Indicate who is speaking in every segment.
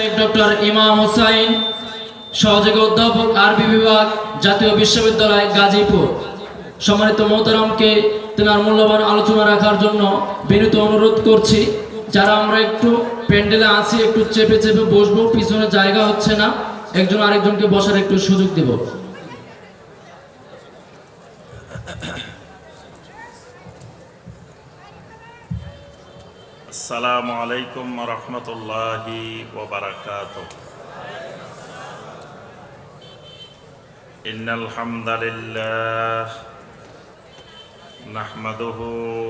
Speaker 1: Sheikh doctor ইমাম হোসাইন, সহযোগী অধ্যাপক আরবি বিভাগ, জাতীয় বিশ্ববিদ্যালয় গাজীপুর। সম্মানিত মোহতারামকে তেনার মূল্যবান আলোচনা রাখার জন্য বিনীত অনুরোধ করছি, যারা আমরা একটু প্যান্ডেলে আছি, একটু চেপে চেপে বসবো, পিছনে জায়গা হচ্ছে না, একজন আরেকজনকে বসার একটু সুযোগ দেব।
Speaker 2: السلام عليكم ورحمة الله وبركاته إن الحمد لله نحمده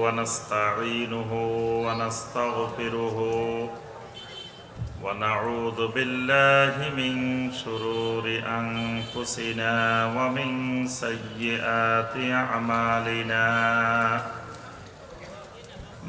Speaker 2: ونستعينه ونستغفره ونعوذ بالله من شرور أنفسنا ومن سيئات أعمالنا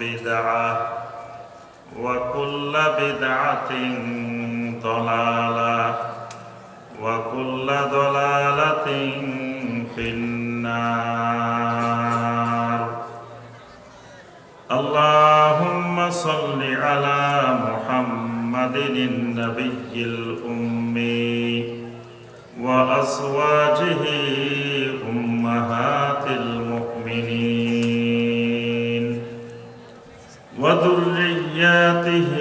Speaker 2: بدعة وكل بدعة ضلالة وكل ضلالة في النار. اللهم صل على محمد النبي الأمي وأزواجه وذرياته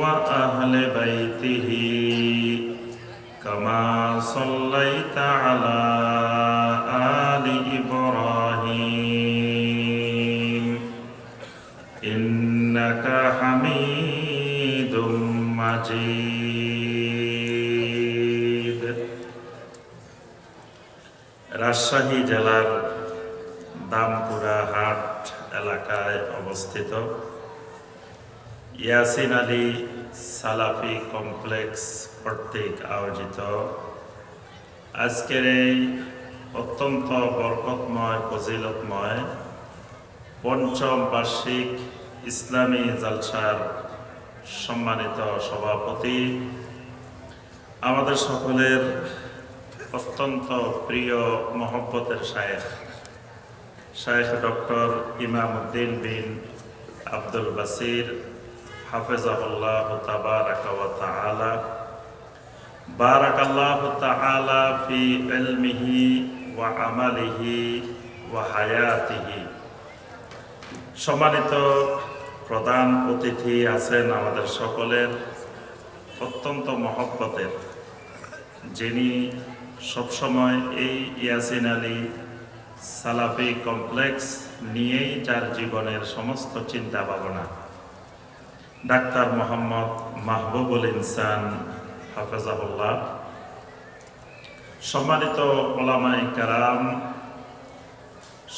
Speaker 2: وأهل بيته كما صليت على آل إبراهيم إنك حميد مجيد রাজশাহী জেলার দামপুরা হাট এলাকায় অবস্থিত ইয়াসিন আলী সালাফি কমপ্লেক্স কর্তৃক আয়োজিত। আজকের এই অত্যন্ত বরকতময়, ফজিলতময় পঞ্চম বার্ষিক ইসলামী জালসার সম্মানিত সভাপতি, আমাদের সকলের অত্যন্ত প্রিয় মহব্বতের শায়েখ শায়েখ ডক্টর ইমামউদ্দিন বিন আব্দুল বাসির হাফেজাহুল্লাহ তাবারাক ওয়া তাআলা। বারাকাল্লাহু তাআলা ফি ইলমিহি ওয়া আমালিহি ওয়া হায়াতিহি। সম্মানিত প্রধান অতিথি আছেন আমাদের সকলের অত্যন্ত মহব্বতের, যিনি সবসময় এই ইয়াসিন আলী সালাফি কমপ্লেক্স নিয়েই তার জীবনের সমস্ত চিন্তা ভাবনা ডাক্তার মোহাম্মদ মাহবুবুল ইনসান হাফেজাহুল্লাহ। সম্মানিত ওলামাই কারাম,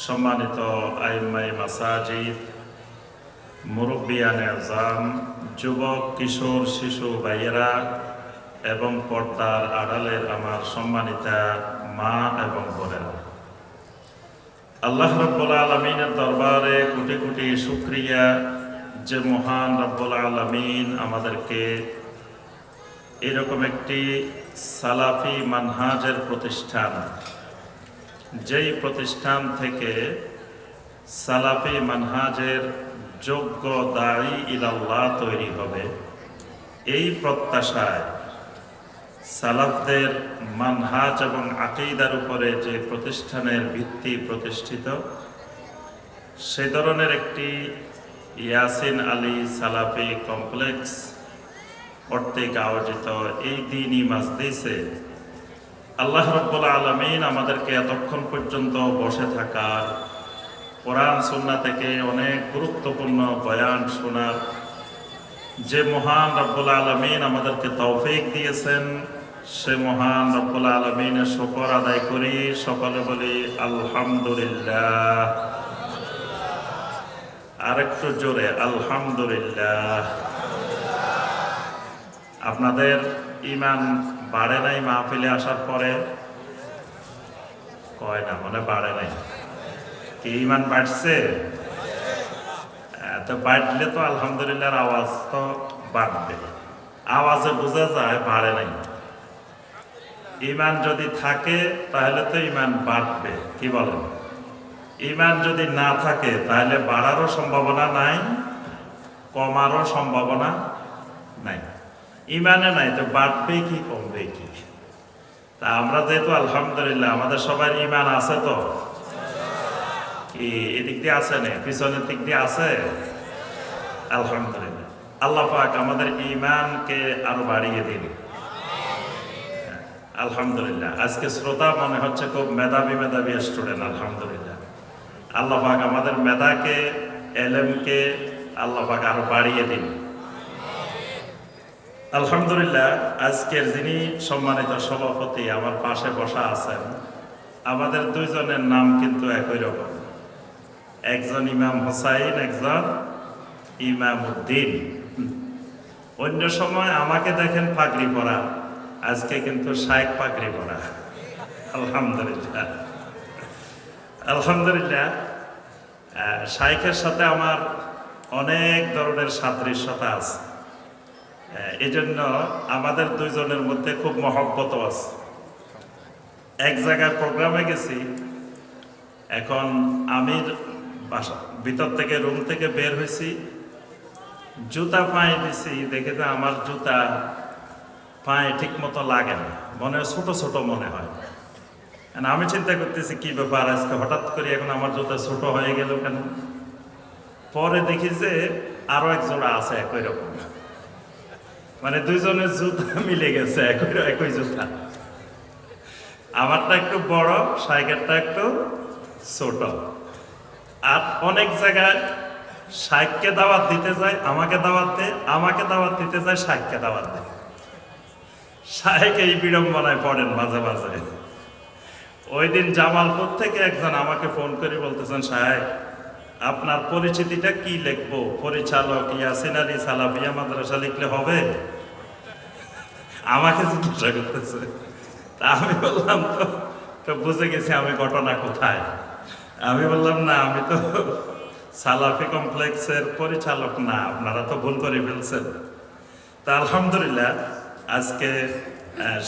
Speaker 2: সম্মানিত আইমাই মাসাজিদ, মুরব্বিয়ান আজাম যুবক, কিশোর, শিশু, ভাইয়েরা এবং পর্দার আড়ালের আমার সম্মানিতা মা এবং বোনেরা। আল্লাহ রব্বুল আলমিনের দরবারে কোটি কোটি শুক্রিয়া যে মহান রব্বুল আলমিন আমাদেরকে এরকম একটি সালাফি মানহাজের প্রতিষ্ঠান, যেই প্রতিষ্ঠান থেকে সালাফি মানহাজের যোগ্য দায়ী ইলাল্লাহ তৈরি হবে। এই প্রত্যাশায় সালাফদের মানহাজ এবং আকিদার উপরে যে প্রতিষ্ঠানের ভিত্তি প্রতিষ্ঠিত, সে ধরনের একটি ইয়াসিন আলী সালাফি কমপ্লেক্স কর্তৃক আয়োজিত এই দিনই মাজলিসে। আল্লাহ রব্বুল আলমিন আমাদেরকে এতক্ষণ পর্যন্ত বসে থাকার কোরআন সুন্না থেকে অনেক গুরুত্বপূর্ণ বয়ান শোনার যে মহান রব্বুল আলমিন আমাদেরকে তৌফিক দিয়েছেন, সে মহান রব্বুল আলমিনের শকর আদায় করি, সকলে বলি আলহামদুলিল্লাহ। আরেকটু জোরে, আলহামদুলিল্লাহ। আপনাদের ইমান বাড়ে নাই মাহফিলে আসার পরে? কয় না মানে বাড়ে নাই। কি ইমান বাড়ছে? তো বাড়লে তো আলহামদুলিল্লাহর আওয়াজ তো বাড়বে। আওয়াজে বোঝা যায় বাড়ে নাই। ইমান যদি থাকে, তাহলে তো ইমান বাড়বে, কি বলেন? ইমান যদি না থাকে, তাহলে বাড়ারও সম্ভাবনা নাই, কমারও সম্ভাবনা নাই। ইমানে নাই, তো বাড়বে কি, কমবে কি? তা আমরা যেহেতু আলহামদুলিল্লাহ, আমাদের সবার ইমান আছে তো? কি, এদিক দিয়ে আছে না? পিছনের দিক দিয়ে আছে? আলহামদুলিল্লাহ। আল্লাহ পাক আমাদের ইমানকে আরও বাড়িয়ে দিন। আলহামদুলিল্লাহ। আজকে শ্রোতা মনে হচ্ছে খুব মেধাবী মেধাবী স্টুডেন্ট আলহামদুলিল্লাহ। আল্লাহ পাক আমাদের মেধাকে, এলেমকে আল্লাহ পাক আরও বাড়িয়ে দিন। আলহামদুলিল্লাহ, আজকের যিনি সম্মানিত সভাপতি আমার পাশে বসা আছেন, আমাদের দুইজনের নাম কিন্তু একই রকম। একজন ইমাম হোসাইন, একজন ইমাম উদ্দিন অন্য সময় আমাকে দেখেন পাগড়ি পরা, আজকে কিন্তু শায়েক পাগড়ি পরা। আলহামদুলিল্লাহ। আলহামদুলিল্লাহ শাইখের সাথে আমার অনেক ধরনের সাদৃশ্যতা আছে। এই জন্য আমাদের দুইজনের মধ্যে খুব মহব্বত আছে। এক জায়গায় প্রোগ্রামে গেছি, এখন আমি বাসা, ভিতর থেকে রুম থেকে বের হয়েছি, জুতা পায়ে দিছি, দেখে আমার জুতা পায়ে ঠিক মতো লাগে না, মনে ছোট ছোট মনে হয়। আমি চিন্তা করতেছি, কি ব্যাপার আজকে? হঠাৎ করে এখন আমার জুতা ছোট হয়ে গেল কেন? পরে দেখি যে আরও এক জোড়া আছে একই রকম। মানে দুইজনের জুতা মিলে গেছে, একই একই জুতা। আমারটা একটু বড়, সাইকেলটা একটু ছোট। আর অনেক জায়গায় শাইককে দাওয়াত দিতে যায়, আমাকে দাওয়াত দেয়, আমাকে দাওয়াত দিতে যায় শাইককে দাওয়াত দেয়। শাইক এই বিড়ম্বনায় পড়েন মাঝে মাঝে। ওই দিন জামালপুর থেকে একজন আমাকে ফোন করে বলতেছেন, সাহেব, আপনার পরিচিতিটা কি লিখব? পরিচালক ইয়াসিন আলী সালাফিয়া মাদ্রাসা লিখলে হবে? আমাকে জিজ্ঞাসা করতেছে। তা আমি বললাম, তো তো বুঝে গেছি আমি ঘটনা কোথায়? আমি বললাম, না, আমি তো সালাফি কমপ্লেক্সের পরিচালক না, আপনারা তো ভুল করে ফেলছেন। তা আলহামদুলিল্লাহ, আজকে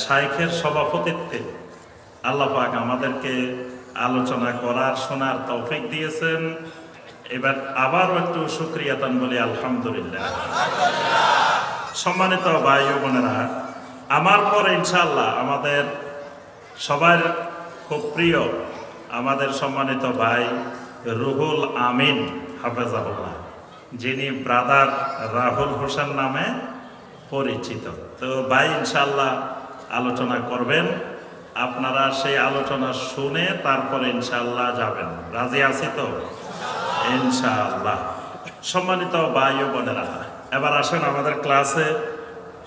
Speaker 2: শাইখের সভাপতিত্বে আল্লাহ পাক আমাদেরকে আলোচনা করার, শোনার তৌফিক দিয়েছেন। এবার আবারও একটু সুক্রিয়াতান বলি, আলহামদুলিল্লাহ। সম্মানিত ভাই বোনেরা, আমার পরে ইনশাল্লাহ আমাদের সবার খুব প্রিয়, আমাদের সম্মানিত ভাই রুহুল আমিন হাফেজাহুল্লাহ, যিনি ব্রাদার রাহুল হোসেন নামে পরিচিত। তো ভাই ইনশাল্লাহ আলোচনা করবেন। আপনারা সেই আলোচনা শুনে তারপরে ইনশাল্লাহ যাবেন। রাজি আছি তো? ইনশাআল্লাহ। সম্মানিত ভাই ও বোনেরা, এবার আসেন আমাদের ক্লাসে।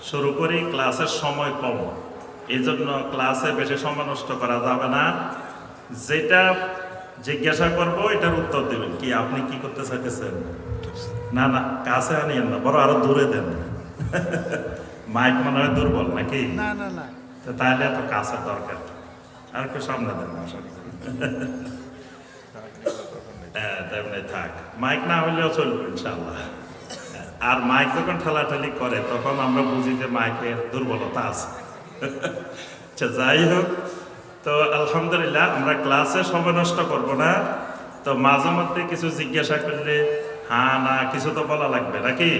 Speaker 2: শুরু করি, ক্লাসের সময় কম। এই জন্য ক্লাসে বেশি সময় নষ্ট করা যাবে না। যেটা জিজ্ঞাসা করব, এটার উত্তর দেবেন। কি, আপনি কি করতে চাইতেছেন? না না, কাছে আনিয়েন না বড় আরও দূরে দেন। মাইক মনে হয় দুর্বল নাকি?
Speaker 3: না না না।
Speaker 2: তো তাহলে এত কাছের দরকার। আর একটু সামনে দেন হ্যাঁ তেমনি থাক। মাইক না হলেও চলবে ইনশাল্লাহ আর মাইক যখন ঠেলাঠেলি করে, তখন আমরা বুঝি যে মাইকের দুর্বলতা আছে। আচ্ছা যাই হোক। তো আলহামদুলিল্লাহ, আমরা ক্লাসে সময় নষ্ট করব না। তো মাঝে মধ্যে কিছু জিজ্ঞাসা করলে হ্যাঁ না, কিছু তো বলা লাগবে, নাকি?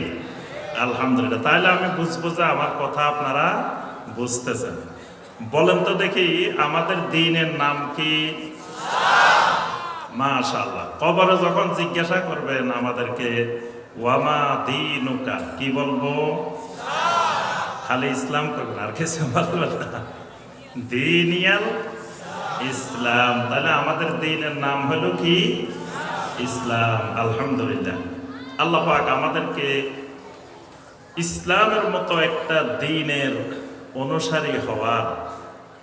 Speaker 2: আলহামদুলিল্লাহ। তাহলে আমি বুঝব যে আমার কথা আপনারা বুঝতেছেন। বলেন তো দেখি, আমাদের দিনের নাম কি? মাশাআল্লাহ। কবরে যখন জিজ্ঞাসা করবেন আমাদেরকে, ওয়ামা দিনুকা? কি বলব? খালি ইসলাম করবেন, আর কিছু বলবেন না। দিনিয়াল ইসলাম। তাহলে আমাদের দিনের নাম হলো কি? ইসলাম। আলহামদুলিল্লাহ। আল্লাহ পাক আমাদেরকে ইসলামের মতো একটা দিনের অনুসারী হওয়ার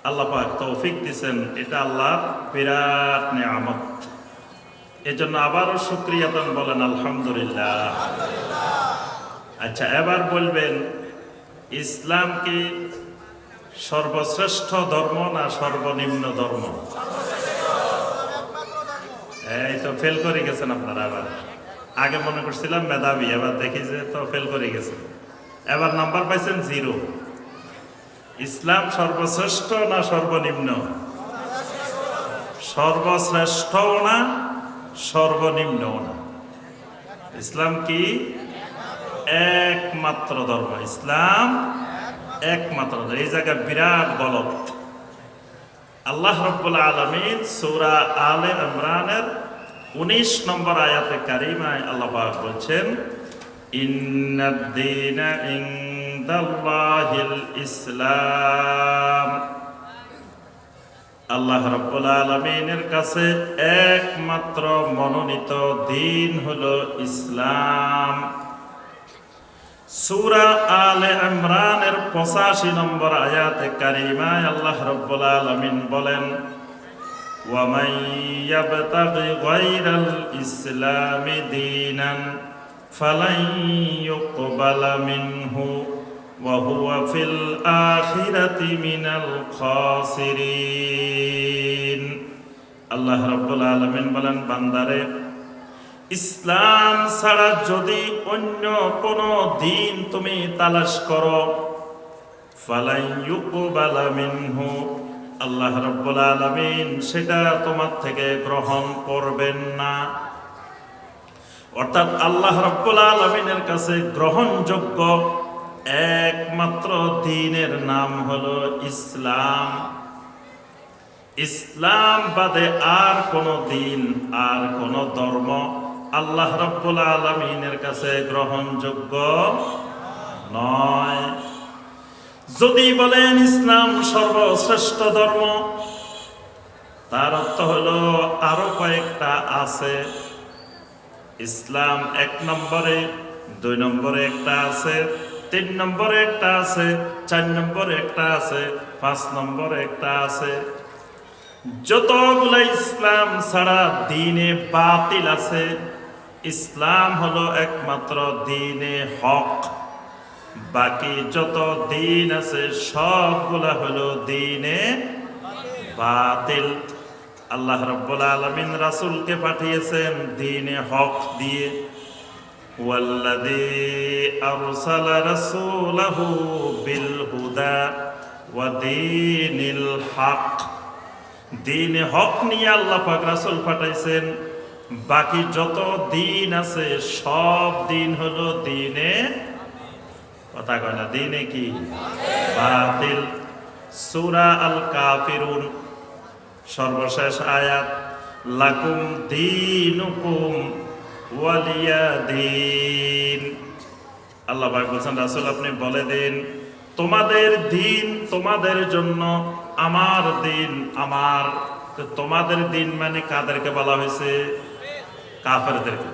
Speaker 2: আল্লাহ তৌফিক দিছেন, এটা আল্লাহর বিরাট নিয়ামত। এজন্য আবারও শুক্রিয়াতন বলেন, আলহামদুলিল্লাহ। আচ্ছা এবার বলবেন, ইসলাম কি সর্বশ্রেষ্ঠ ধর্ম না সর্বনিম্ন ধর্ম? এই তো ফেল করে গেছেন আপনারা আবার। আগে মনে করছিলাম মেধাবী, এবার দেখি যে তো ফেল করে গেছে। এবার নাম্বার পাইছেন জিরো ইসলাম সর্বশ্রেষ্ঠ না সর্বনিম্ন? সর্বশ্রেষ্ঠও না, সর্বনিম্নও না। ইসলাম কি? একমাত্র ধর্ম। ইসলাম একমাত্র। এই জায়গায় বিরাট গলত। আল্লাহ রব্বুল আলমিন সৌরা আলে ইমরানের উনিশ নম্বর আয়াতে কারিমায় আল্লাহ বলছেন ইন্নাদ্দিনা ইনদাল্লাহিল ইসলাম আল্লাহ রব্বুল আলমিনের কাছে একমাত্র মনোনীত দিন হলো ইসলাম সূরা আলে ইমরানের পঁচাশি নম্বর আয়াতে কারিমায় আল্লাহ রব্বুল আলমিন বলেন ومن يبتغ غير الإسلام دينا فلن يقبل منه وهو في الآخرة من الخاسرين আল্লাহ রব্বুল আলমিন বলেন বান্দারে ইসলাম ছাড়া যদি অন্য কোনো দিন তুমি তালাশ করো ফালাই ইউকবালা মিনহু আল্লাহ রব্বুল আলামিন সেটা তোমার থেকে গ্রহণ করবেন না অর্থাৎ আল্লাহ রব্বুল আলমিনের কাছে গ্রহণযোগ্য একমাত্র দিনের নাম হলো ইসলাম। ইসলাম বাদে আর কোন দিন, আর কোন ধর্ম আল্লাহ রব্বুল আলমিনের কাছে গ্রহণযোগ্য নয়। যদি বলেন ইসলাম সর্বশ্রেষ্ঠ ধর্ম, তার অর্থ হলো আরও কয়েকটা আছে। ইসলাম এক নম্বরে, দুই নম্বরে একটা আছে। তিন নম্বরে একটা আছে, চার নম্বরে একটা আছে, পাঁচ নম্বরে একটা আছে। যতগুলো ইসলাম ছাড়া দিনে বাতিল আছে, ইসলাম হলো একমাত্র দিনে হক। বাকি যত দিন আছে, সবগুলা হলো দিনে বাতিল। আল্লাহ রব্বুল আলমিন রাসুলকে পাঠিয়েছেন দিনে হক দিয়ে। والذي أرسل رسوله بالهدى ودين الحق দিন হক নিয়ে আল্লাহ পাক রাসুল পাঠাইছেন বাকি যত দিন আছে সব দিন হলো দিনে কথা কয় না দিনে কি বাতিল সূরা আল কাফিরুন সর্বশেষ আয়াত লাকুম দিনুকুম ওয়ালিয়া দিন আল্লাহ পাক বলছেন, রাসূল আপনি বলে দিন, তোমাদের দিন তোমাদের জন্য, আমার দিন আমার। তোমাদের দিন মানে কাদেরকে বলা হয়েছে? কাফেরদেরকে।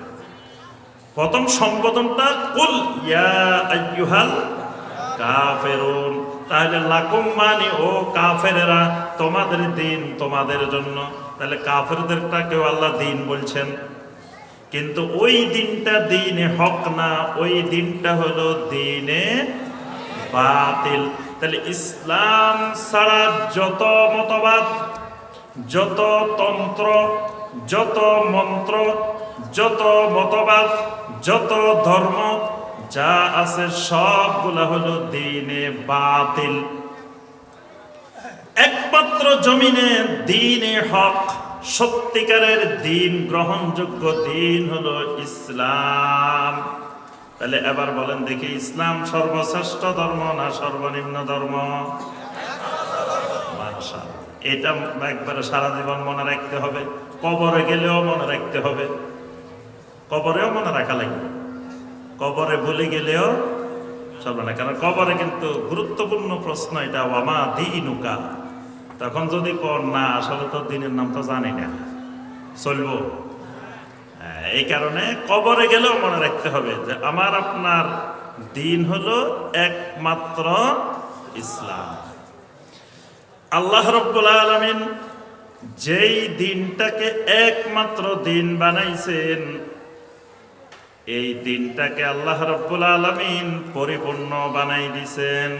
Speaker 2: প্রথম সম্বোধনটা, কুল ইয়া আইয়ুহাল কাফেরুন। তাহলে লাকুম মানে ও কাফেরেরা, তোমাদের দিন তোমাদের জন্য। তাহলে কাফেরদেরটা কেউ আল্লাহ দিন বলছেন। কিন্তু ওই দিনটা দিনে হক না, ওই দিনটা হলো দিনে বাতিল। তাহলে ইসলাম ছাড়া যত মতবাদ, যত তন্ত্র, যত মন্ত্র, যত মতবাদ, যত ধর্ম, যা আছে সবগুলা হলো দিনে বাতিল। একমাত্র জমিনে দিনে হক। সত্যিকারের দিন, গ্রহণযোগ্য দিন হলো ইসলাম। তাহলে এবার বলেন দেখি, ইসলাম সর্বশ্রেষ্ঠ ধর্ম না সর্বনিম্ন ধর্ম? এটা একবারে সারা জীবন মনে রাখতে হবে। কবরে গেলেও মনে রাখতে হবে। কবরেও মনে রাখা লাগবে। কবরে ভুলে গেলেও চলবে না। কারণ কবরে কিন্তু গুরুত্বপূর্ণ প্রশ্ন এটা ওয়ামা দিনুকা? তখন যদি কর না আসলে তো দিনের নাম তো জানি না। চলবো। হ্যাঁ, এই কারণে কবরে গেলেও মনে রাখতে হবে যে আমার আপনার দিন হলো একমাত্র ইসলাম। আল্লাহ রব্বুল আলমিন যেই দিনটাকে একমাত্র দিন বানাইছেন এই দিনটাকে আল্লাহ রব্বুল আলমিন পরিপূর্ণ বানাই দিছেন।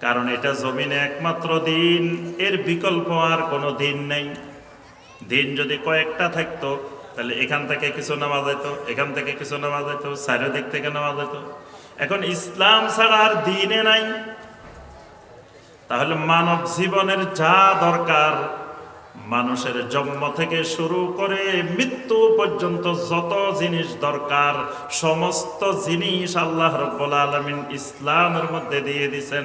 Speaker 2: কারণ এটা জমিনে একমাত্র দিন, এর বিকল্প আর কোনো দিন নেই। দিন যদি কয়েকটা থাকতো, তাহলে এখান থেকে কিছু নেওয়া যেত এখান থেকে কিছু নেওয়া যেত চারিদিক থেকে নেওয়া যেত এখন ইসলাম ছাড়া আর দিনে নাই। তাহলে মানব জীবনের যা দরকার, মানুষের জন্ম থেকে শুরু করে মৃত্যু পর্যন্ত যত জিনিস দরকার, সমস্ত জিনিস আল্লাহ রব্বুল আলমিন ইসলামের মধ্যে দিয়ে দিছেন।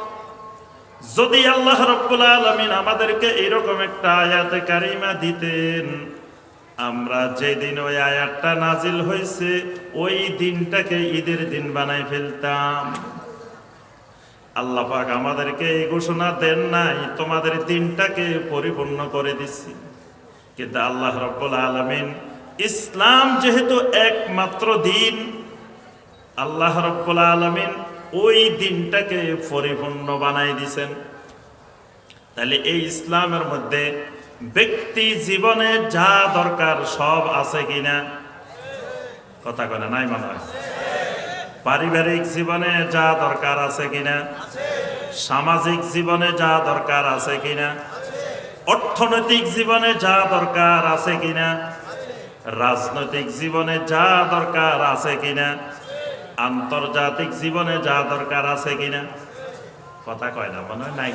Speaker 2: যদি আল্লাহ রব্বুল আলমিন আমাদেরকে এরকম একটা আয়াতে কারিমা দিতেন, আমরা যেদিন ওই আয়াতটা নাজিল হয়েছে, ওই দিনটাকে ঈদের দিন বানাই ফেলতাম। আল্লাহ পাক আমাদেরকে এই ঘোষণা দেন নাই, তোমাদের দিনটাকে পরিপূর্ণ করে দিছি। কিন্তু আল্লাহ রব্বুল আলমিন, ইসলাম যেহেতু একমাত্র দিন, আল্লাহ রব্বুল আলমিন ওই দিনটাকে পরিপূর্ণ বানাই দিছেন। তাহলে এই ইসলামের মধ্যে ব্যক্তি জীবনে যা দরকার সব আছে কিনা? কথা কয় নাই মনে হয়। পারিবারিক জীবনে যা দরকার আছে কিনা? সামাজিক জীবনে যা দরকার আছে কিনা? অর্থনৈতিক জীবনে যা দরকার আছে কিনা? রাজনৈতিক জীবনে যা দরকার আছে কিনা? আন্তর্জাতিক জীবনে যা দরকার আছে কিনা? কথা কয় না, মনে হয় নাই।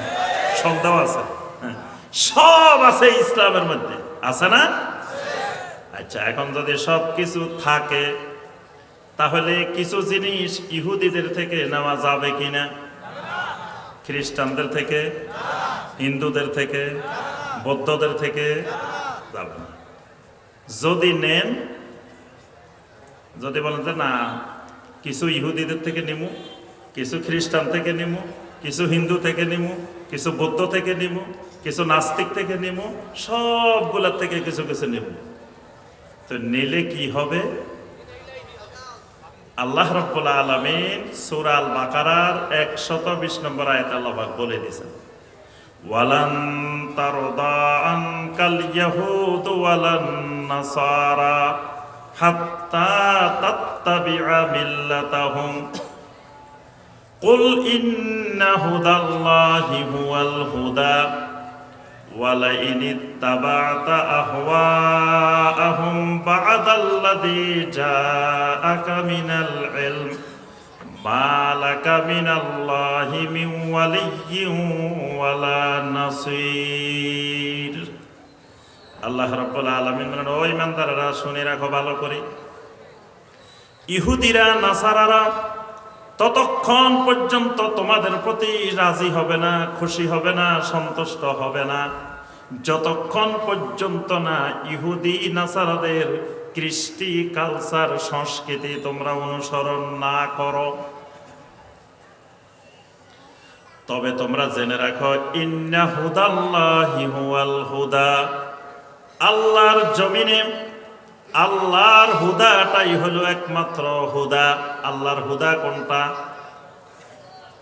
Speaker 2: সন্দেহ আছে। সব আছে ইসলামের মধ্যে। আছে না? আচ্ছা এখন যদি সব কিছু থাকে, তাহলে কিছু জিনিস ইহুদিদের থেকে নেওয়া যাবে কিনা? খ্রিস্টানদের থেকে? হিন্দুদের থেকে? বৌদ্ধদের থেকে? যাবে না। যদি নেন, যদি বলেন যে না কিছু ইহুদিদের থেকে নিমু, কিছু খ্রিস্টান থেকে নিমু, কিছু হিন্দু থেকে নিমু, কিছু বৌদ্ধ থেকে নিমু, কিছু নাস্তিক থেকে নিমু, সবগুলার থেকে কিছু কিছু নিমু। তো নিলে কি হবে? আল্লাহ রব্বুল আলমিন সুরাল বাকারার একশত বিশ নম্বর আয়ত আল্লাহ পাক বলে দিয়েছেন, ওয়ালান তারদা আনকাল ইয়াহুদ ওয়ালান নাসারা। قل إن هدى الله هو الهدى ولئن اتبعت أهواءهم بعد الذي جاءك من العلم ما لك من الله من ولي ولا نصير আল্লাহ রব্বুল আলমিন বলেন, ওই ইমানদারেরা, শুনে রাখো, ভালো করে। ইহুদিরা, নাসারারা, ততক্ষণ পর্যন্ত তোমাদের প্রতি রাজি হবে না, খুশি হবে না, সন্তুষ্ট হবে না। যতক্ষণ পর্যন্ত না ইহুদি, নাসারাদের কৃষ্টি, কালচার, সংস্কৃতি তোমরা অনুসরণ না করো, তবে তোমরা জেনে রাখো, ইন্না হুদাল্লাহি হুদা। আল্লাহর জমিনে আল্লাহর হুদাটাই হলো একমাত্র হুদা। আল্লাহর হুদা কোনটা?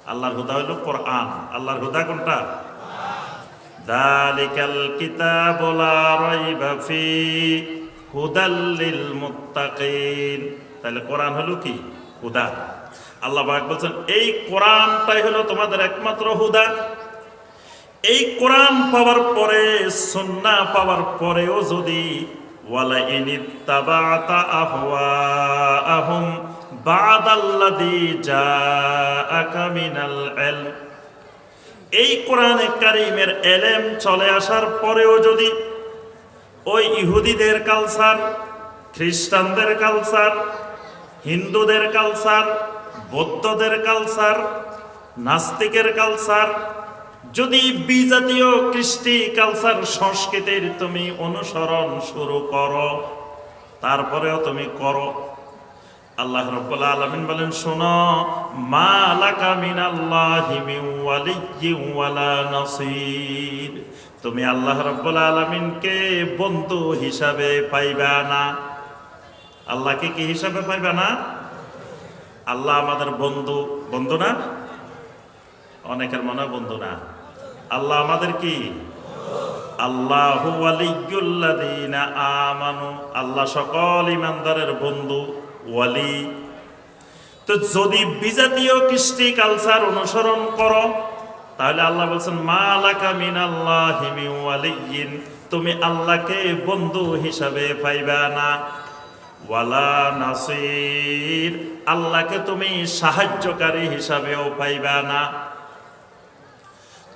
Speaker 2: আল্লাহর হুদা হলো কোরআন। আল্লাহর হুদা কোনটা? দালিকাল কিতাবু লা রাইবা ফি হুদাল লিল মুত্তাকিন। তাহলে কোরআন হলো কি? হুদা। আল্লাহ পাক বলছেন, এই কোরআনটাই হলো তোমাদের একমাত্র হুদা। এই কোরআন পাওয়ার পরে সুন্না পাওয়ার পরেও যদি ওয়ালা ইনিত্তাবাতা আহওয়াআহুম বাদাল্লাযী জাআকা মিনাল ইলম, এই কোরআনে কারিমের এলেম চলে আসার পরেও যদি ওই ইহুদিদের কালচার, খ্রিস্টানদের কালচার, হিন্দুদের কালচার, বৌদ্ধদের কালচার, নাস্তিকের কালচার যদি বিজাতীয় কৃষ্টি কালচার সংস্কৃতির তুমি অনুসরণ শুরু করো, তারপরেও তুমি করো। আল্লাহ রাব্বুল আলামিন বলেন, শোনো, মা লাকা মিনাল্লাহি মিন তুমি আল্লাহ রাব্বুল আলামিনকে বন্ধু হিসাবে পাইবা না। আল্লাহকে কি হিসাবে পাইবা না? আল্লাহ আমাদের বন্ধু। বন্ধু না? অনেকের মনে বন্ধু না। আল্লাহ আমাদের কি? আল্লাহু আমানু। আল্লাহ সকল ইমানদারের বন্ধু, ওয়ালি। তো যদি বিজাতীয় কৃষ্টি কালচার অনুসরণ করো, তাহলে আল্লাহ বলছেন, মা লাকা মিনাল্লাহি মিন ওয়ালিয়্যিন। তুমি আল্লাহকে বন্ধু হিসাবে পাইবা না। ওয়ালা নাসির। আল্লাহকে তুমি সাহায্যকারী হিসাবেও পাইবা না।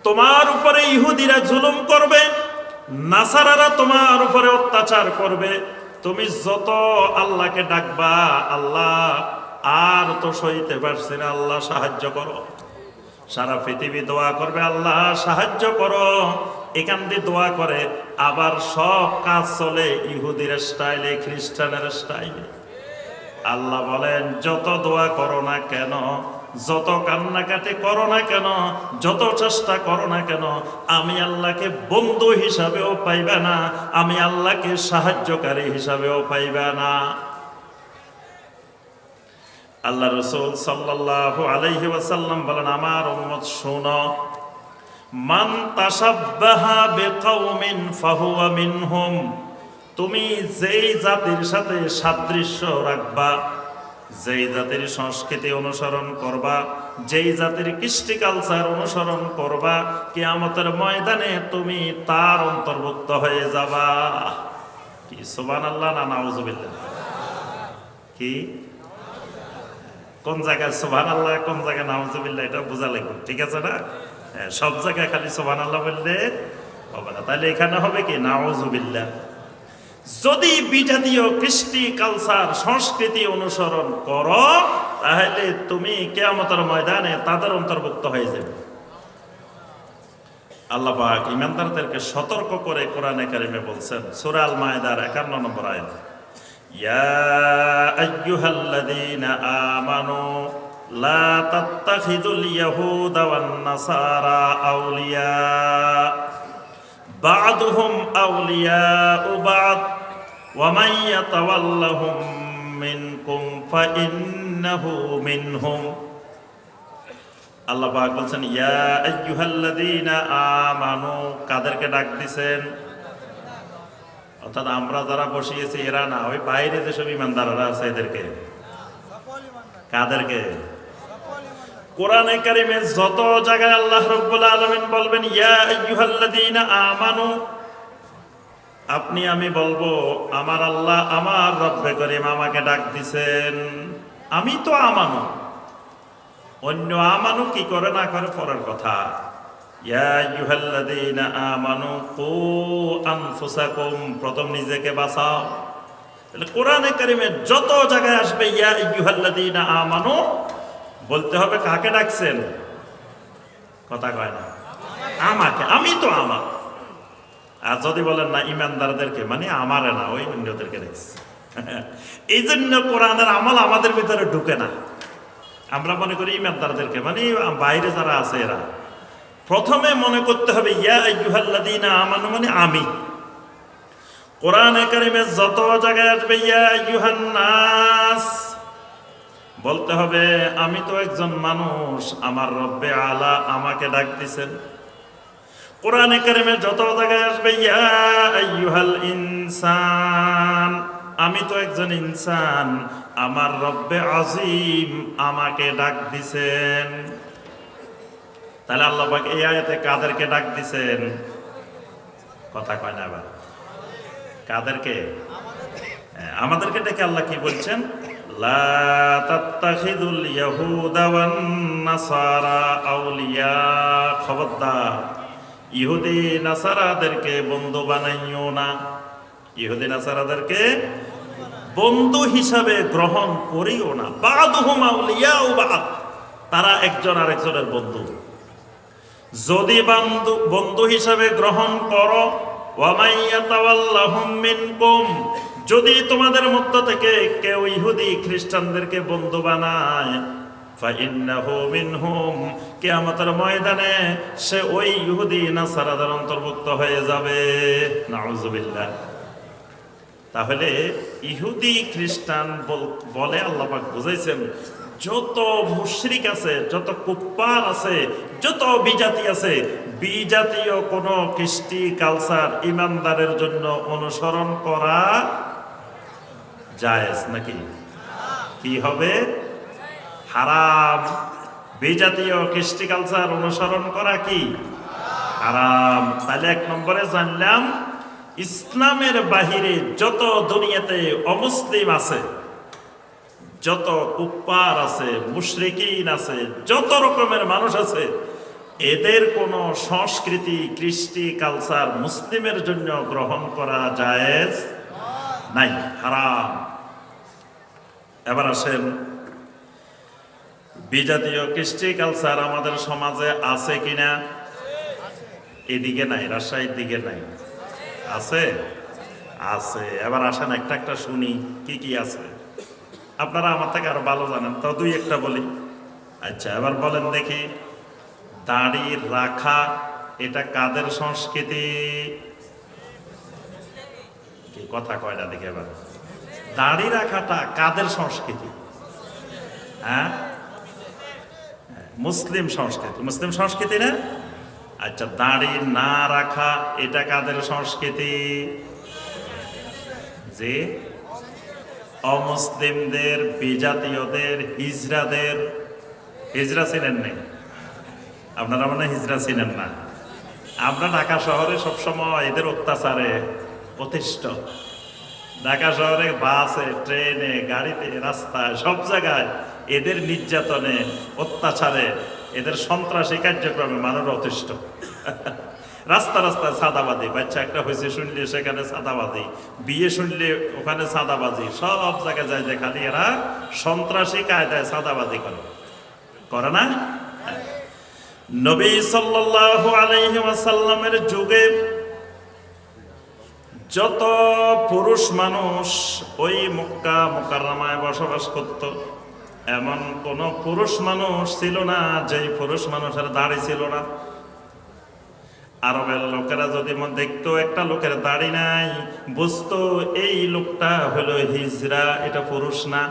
Speaker 2: তোমার উপরে ইহুদিরা জুলুম করবে, নাসারারা তোমার উপরে অত্যাচার করবে। তুমি যত আল্লাহকে ডাকবা, আল্লাহ আর তো সইতে পারছি না, আল্লাহ সাহায্য করো। সারা পৃথিবী দোয়া করবে, আল্লাহ সাহায্য করো। এখান দিয়ে দোয়া করে, আবার সব কাজ চলে ইহুদির স্টাইলে, খ্রিস্টানের স্টাইলে। আল্লাহ বলেন, যত দোয়া করো না কেন যত কান্নাকাটি করো না কেন, যত চেষ্টা করো না কেন, আমি আল্লাহকে বন্ধু হিসাবেও পাইবে না, আমি আল্লাহকে সাহায্যকারী হিসাবেও পাইবে না। আল্লাহ রসুল সাল্লাল্লাহু আলাইহি ওয়াসাল্লাম বলেন, আমার উম্মত শোনো, মান তাসাব্বাহা বিকাউমিন ফাহুয়া মিনহুম, তুমি যেই জাতির সাথে সাদৃশ্য রাখবা যেই জাতির সংস্কৃতি অনুসরণ করবা যেই জাতির কৃষ্টি কালচার অনুসরণ করবা কিয়ামতের ময়দানে তুমি তার অন্তর্ভুক্ত হয়ে যাবা। কি সুবান আল্লাহ না নাউজুবিল্লাহ? কি? কোন জায়গায় সোভান আল্লাহ কোন জায়গায় নাউজুবিল্লাহ এটা বোঝা লাগবে ঠিক আছে না? হ্যাঁ, সব জায়গায় খালি সোভান আল্লাহ বললে হবে না। তাহলে এখানে হবে কি? নাউজুবিল্লাহ। যদি বিজাতীয় কৃষ্টি, কালচার, সংস্কৃতি অনুসরণ করো, তাহলে তুমি কেয়ামতের ময়দানে তাদের অন্তর্ভুক্ত হয়ে যাবে। আল্লাহ পাক ইমানদারদেরকে সতর্ক করে কোরআনে কারিমে বলছেন সুরাল মায়দার 51 নম্বর আয়াত। ইয়া আইয়ুহাল্লাযীনা আমানু লা আউলিয়া। আউলিয়াউ বা'দ ওয়া মান ইয়াতাওয়াল্লাহুম মিনকুম ফাইন্নাহু মিনহুম। আল্লাহ পাক বলছেন, ইয়া আইয়ুহাল্লাযীনা আমানু, কাদেরকে ডাক দিছেন? অর্থাৎ আমরা যারা বসিয়েছি এরা না, ওই বাইরে যেসব ইমানদাররা আছে এদেরকে। কাদেরকে? কোরআনে কারিমে যত জায়গায় আল্লাহ রব্বুল আলামিন বলবেন, ইয়া আমানু, আপনি, আমি বলব, আমার আল্লাহ আমার রব্বে করিম আমাকে ডাক দিছেন। আমি তো আমানু। অন্য আমানু কি করে না করে, পরের কথা। আমানু প্রথম নিজেকে বাঁচাও। কোরআনে কারিমে যত জায়গায় আসবে, ইয়া আইয়ুহাল্লাযীনা আমানু বলতে হবে কাকে ডাকছেন? কথা কয় না। আমাকে, আমি তো আমার। আর যদি বলেন না, ইমানদারদেরকে মানে আমারে না, ওই অন্যদেরকে দেখছি। এই জন্য কোরআনের আমল আমাদের ভিতরে ঢুকে না। আমরা মনে করি ইমানদারদেরকে মানে বাইরে যারা আছে এরা। প্রথমে মনে করতে হবে, ইয়া আইয়ুহাল্লাযীনা আমানু মানে আমি। কোরআনে কারিমে যত জায়গায় আসবে, ইয়া আইয়ুহান নাস বলতে হবে আমি তো একজন মানুষ আমার রব্বে আলা আমাকে ডাক দিছেন কোরআনে কারিমে যত জায়গায় আসবে ইয়া ইনসান আমি তো একজন ইনসান আমার রব্বে আজিম আমাকে ডাক দিছেন তাহলে আল্লাহ এই আয়াতে কাদেরকে ডাক দিছেন কথা কয় না আবার কাদেরকে? হ্যাঁ, আমাদেরকে ডেকে আল্লাহ কি বলছেন? তাত্তাখিদুল ইয়াহুদা ওয়ান নাসারা আউলিয়া। খবরদার, ইহুদি নাসারাদেরকে বন্ধু বানাইও না। ইহুদি নাসারাদেরকে বন্ধু হিসাবে গ্রহণ করিও না। বাদহুম আউলিয়াউ বাদ, তারা একজন আরেকজনের বন্ধু। যদি বন্ধু বন্ধু হিসাবে গ্রহণ করো ওয়ামাইয়াতাওয়াল্লাহুম মিনকুম যদি তোমাদের মধ্য থেকে কেউ ইহুদি খ্রিস্টানদেরকে বন্ধু বানায় ময়দানে সে ওই ইহুদি নাসারাদের অন্তর্ভুক্ত হয়ে যাবে। তাহলে ইহুদি খ্রিস্টান বল- বলে আল্লাহ পাক বুঝাইছেন, যত মুশরিক আছে, যত কুপ্পার আছে, যত বিজাতি আছে, বিজাতীয় কোন কৃষ্টি, কালচার ইমানদারের জন্য অনুসরণ করা জায়েজ নাকি? কি হবে? হারাম। বিজাতীয় কৃষ্টি কালচার অনুসরণ করা কি? হারাম। তাহলে এক নম্বরে জানলাম, ইসলামের বাহিরে যত দুনিয়াতে অমুসলিম আছে, যত কুপ্পার আছে, মুশরিকিন আছে, যত রকমের মানুষ আছে, এদের কোনো সংস্কৃতি, কৃষ্টি কালচার মুসলিমের জন্য গ্রহণ করা জায়েজ? নাই, হারাম। এবার আসেন। বিজাতীয় কৃষ্টি কালচার আমাদের সমাজে আছে কিনা? এদিকে নাই, রাজশাহীর দিকে নাই। আছে? আছে। এবার আসেন, একটা একটা শুনি, কি কি আছে? আপনারা আমার থেকে আরও ভালো জানেন, তো দুই একটা বলি। আচ্ছা এবার বলেন দেখি, দাড়ি রাখা, এটা কাদের সংস্কৃতি? কথা কয় না দেখে এবার। দাড়ি রাখাটা কাদের সংস্কৃতি? হ্যাঁ? মুসলিম সংস্কৃতি। মুসলিম সংস্কৃতি না? আচ্ছা দাড়ি না রাখা, এটা কাদের সংস্কৃতি? যে অমুসলিমদের, বিজাতীয়দের, হিজরাদের। হিজরা চিনেন নেই? আপনারা মানে হিজরা ছিলেন না। আমরা ঢাকা শহরে সবসময় এদের অত্যাচারে প্রতিষ্ঠ ঢাকা শহরে বাসে, ট্রেনে, গাড়িতে, রাস্তায়, সব জায়গায় এদের নির্যাতনে, অত্যাচারে এদের সন্ত্রাসী কার্যক্রমে মানুষ অতিষ্ঠ। রাস্তা রাস্তায় সাদাবাজি বাচ্চা একটা হয়েছে শুনলে সেখানে সাদাবাজি বিয়ে শুনলে ওখানে সাদাবাজি, সব জায়গায় যায় যে খালি এরা সন্ত্রাসী কায়দায় সাদাবাজি করে। করে না? নবী সাল্লাল্লাহু আলাইহি ওয়াসাল্লামের যুগে যত পুরুষ মানুষ ওই মক্কা মোকাররমায় বসবাস করত, এমন কোন পুরুষ মানুষ ছিল না যেই পুরুষ মানুষের দাড়ি ছিল না। আরবের লোকেরা যদি দেখতো, একটা লোকের দাড়ি নাই, বুঝতো, এই লোকটা হলো হিজরা, এটা পুরুষ না।